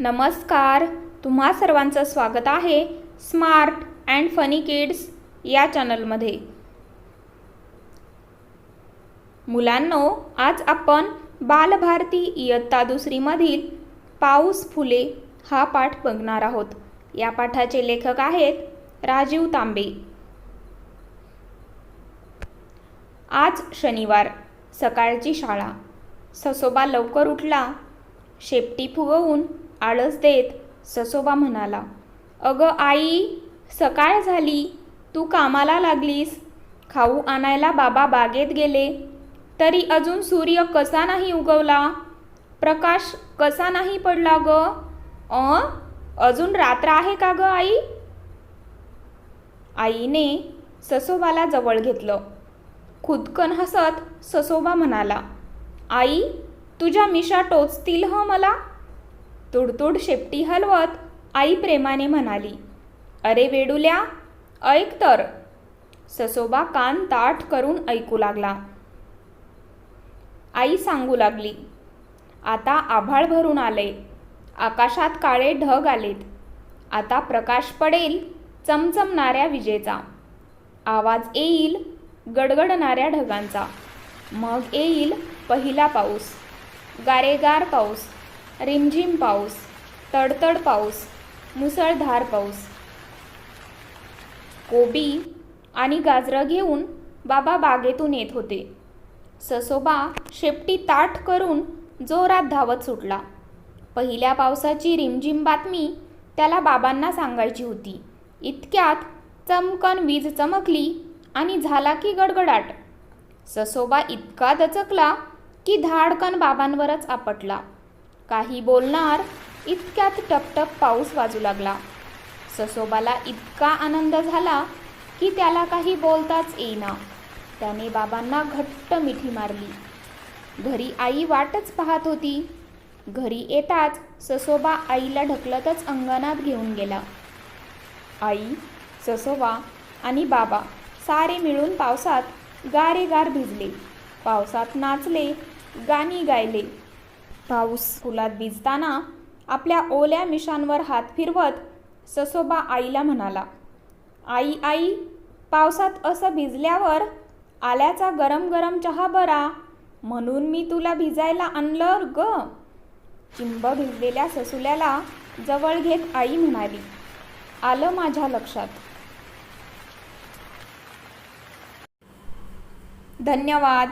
नमस्कार. तुम्हा सर्वांचं स्वागत आहे स्मार्ट अँड फनी किड्स या चॅनलमध्ये. मुलांनो आज आपण बालभारती इयत्ता दुसरीमधील पाऊस फुले हा पाठ बघणार आहोत. या पाठाचे लेखक आहेत राजीव तांबे. आज शनिवार सकाळची शाळा. ससोबा लवकर उठला शेपटी फुगवून आळस देत ससोबा म्हणाला अगं आई सकाळ झाली. तू कामाला लागलीस. खाऊ आणायला बाबा बागेत गेले. तरी अजून सूर्य कसा नाही उगवला? प्रकाश कसा नाही पडला ग? अ? अजून रात्र आहे का ग आई? आईने ससोबाला जवळ घेतलं. खुदकन हसत ससोबा म्हणाला आई तुझ्या मिशा टोचतील ह मला? तुडतुड शेपटी हलवत आई प्रेमाने म्हणाली अरे वेडुल्या ऐक तर. ससोबा कान ताठ करून ऐकू लागला. आई सांगू लागली आता आभाळ भरून आले आकाशात काळे ढग आलेत आता प्रकाश पडेल चमचमणाऱ्या विजेचा आवाज येईल गडगडणाऱ्या ढगांचा मग येईल पहिला पाऊस गारेगार पाऊस रिमझिम पाऊस तडतड पाऊस मुसळधार पाऊस. कोबी आणि गाजरं घेऊन बाबा बागेतून येत होते. ससोबा शेपटी ताठ करून जोरात धावत सुटला. पहिल्या पावसाची रिमझिम बातमी त्याला बाबांना सांगायची होती. इतक्यात चमकन वीज चमकली आणि झाला की गडगडाट. ससोबा इतका दचकला की धाडकन बाबांवरच आपटला. काही बोलणार इतक्यात टपटप पाऊस वाजू लागला. ससोबाला इतका आनंद झाला की त्याला काही बोलताच येईना. त्याने बाबांना घट्ट मिठी मारली. घरी आई वाटच पाहत होती. घरी येताच ससोबा आईला ढकलतच अंगणात घेऊन गेला. आई ससोबा आणि बाबा सारे मिळून पावसात गारेगार भिजले. पावसात नाचले गाणी गायले. पाऊस फुलात भिजताना आपल्या ओल्या मिशांवर हात फिरवत ससोबा आईला म्हणाला आई आई पावसात असं भिजल्यावर आल्याचा गरम गरम चहा बरा म्हणून मी तुला भिजायला आणलं ग. चिंब भिजलेल्या ससुल्याला जवळ घेत आई म्हणाली आलं माझ्या लक्षात. धन्यवाद.